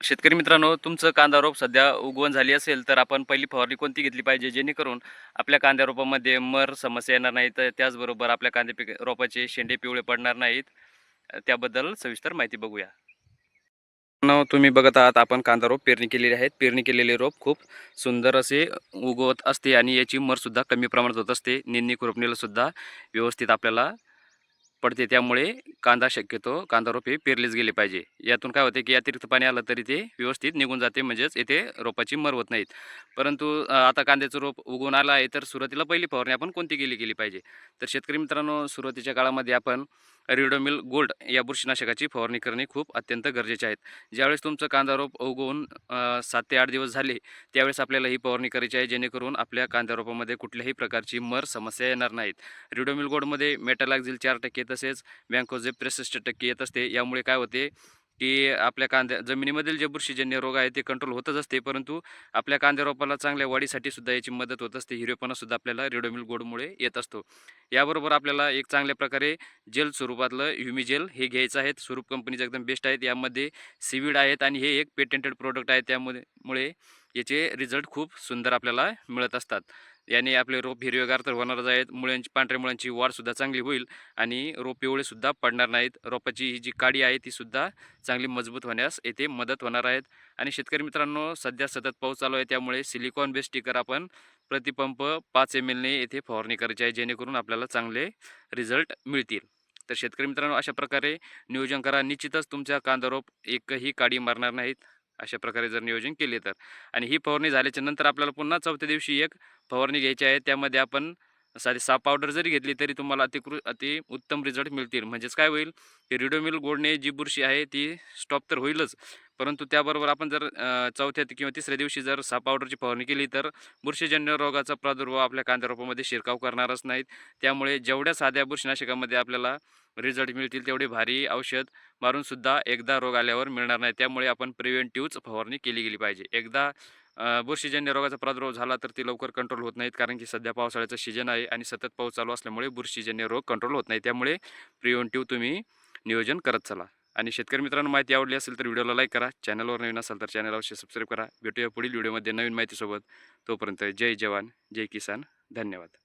शेतकरी मित्रांनो तुमचं कांदा रोप सध्या उगवण झाली असेल तर आपण पहिली फवारणी कोणती घेतली पाहिजे? जेणेकरून आपल्या कांद्या रोपामध्ये मर समस्या येणार नाही तर त्याचबरोबर आपल्या कांदे पिक रोपाचे शेंडे पिवळे पडणार नाहीत. त्याबद्दल सविस्तर माहिती बघूया. न तुम्ही बघत आहात आपण कांदा रोप पेरणी केलेली आहेत पेरणी केलेले रोप खूप सुंदर असे उगवत असते आणि याची मरसुद्धा कमी प्रमाणात होत असते. निंदणी खुरपणीलासुद्धा व्यवस्थित आपल्याला पडते त्यामुळे कांदा शक्यतो कांदा रोपे पेरलेच गेले पाहिजे. यातून काय होते की अतिरिक्त पाणी आलं तरी ते व्यवस्थित निघून जाते म्हणजेच येथे रोपाची मर होत नाहीत. परंतु आता कांद्याचं रोप उगवून आलं आहे तर सुरुवातीला पहिली फवारणी आपण कोणती केली गेली पाहिजे? तर शेतकरी मित्रांनो सुरुवातीच्या काळामध्ये आपण रिडोमिल गोल्ड या बुरशीनाशकाची फवारणी करणे खूप अत्यंत गरजेचे आहेत. ज्यावेळेस तुमचं कांदा रोप उगवून सात ते आठ दिवस झाले त्यावेळेस आपल्याला ही फवारणी करायची आहे जेणेकरून आपल्या कांदा रोपामध्ये कुठल्याही प्रकारची मर समस्या येणार नाहीत. रिडोमिल गोल्डमध्ये मेटालॅक्झिल चार टक्के तसेच बँकोजे त्रेसष्ट टक्के येत असते. यामुळे काय होते की आपल्या कांद्या जमिनीमधील जे बुरशीजन्य रोग आहे ते कंट्रोल होतच असते. परंतु आपल्या कांद्या रोपाला चांगल्या वाढीसाठी सुद्धा याची मदत होत असते. हिरवेपणासुद्धा आपल्याला रेडोमिल गोडमुळे येत असतो. याबरोबर आपल्याला एक चांगल्या प्रकारे जेल स्वरूपातलं ह्युमी जेल हे घ्यायचं आहे. स्वरूप कंपनीचं एकदम बेस्ट आहेत. यामध्ये सिविड आहेत आणि हे एक पेटेंटेड प्रोडक्ट आहे. त्यामुळे मुळे याचे रिझल्ट खूप सुंदर आपल्याला मिळत असतात. याने आपले रोप हिरवेगार तर होणारच आहेत. मुळ्यांची पांढऱ्या मुळांची वाढसुद्धा चांगली होईल आणि रोप पिवळे सुद्धा पडणार नाहीत. रोपाची ही जी काडी आहे ती सुद्धा चांगली मजबूत होण्यास येथे मदत होणार आहेत. आणि शेतकरी मित्रांनो सध्या सतत पाऊस चालू आहे त्यामुळे सिलिकॉन बेस्ट स्टिकर आपण प्रतिपंप पाच एम एलने येथे फवारणी करायची आहे जेणेकरून आपल्याला चांगले रिझल्ट मिळतील. तर शेतकरी मित्रांनो अशा प्रकारे नियोजन करा. निश्चितच तुमच्या कांदा रोप एकही काडी मारणार नाहीत. अशा प्रकारे जर नियोजन केले तर. आणि ही फवारणी झाल्याच्यानंतर आपल्याला पुन्हा चौथ्या दिवशी एक फवारणी घ्यायची आहे. त्यामध्ये आपण साधी साप पावडर जरी घेतली तरी तुम्हाला अतिकृ अति उत्तम रिझल्ट मिळतील. म्हणजेच काय होईल? की रिडोमिल गोडणे जी बुरशी आहे ती स्टॉप तर होईलच. परंतु त्याबरोबर आपण जर चौथ्या किंवा तिसऱ्या दिवशी जर साप पावडरची फवारणी केली तर बुरशीजन्य रोगाचा प्रादुर्भाव आपल्या कांद्या रोपामध्ये शिरकाव करणारच नाहीत. त्यामुळे जेवढ्या साध्या बुरशीनाशकामध्ये आपल्याला रिझल्ट मिळतील तेवढे भारी औषध मारूनसुद्धा एकदा रोग आल्यावर मिळणार नाही. त्यामुळे आपण प्रिव्हेंटिव्हच फवारणी केली गेली पाहिजे. एकदा बुरशीजन्य रोगाचा प्रादुर्भाव झाला तर ती लवकर कंट्रोल होत नाहीत कारण की सध्या पावसाळ्याचं सीजन आहे आणि सतत पाऊस चालू असल्यामुळे बुरशीजन्य रोग कंट्रोल होत नाही. त्यामुळे प्रिव्हेंटिव्ह तुम्ही नियोजन करत चला. आणि शेतकरी मित्रांनो माहिती आवडली असेल तर व्हिडिओला लाईक करा. चॅनलवर नवीन असाल तर चॅनल अवश्य सबस्क्राईब करा. भेटूया पुढील व्हिडिओमध्ये नवीन माहितीसोबत. तोपर्यंत जय जवान जय किसान. धन्यवाद.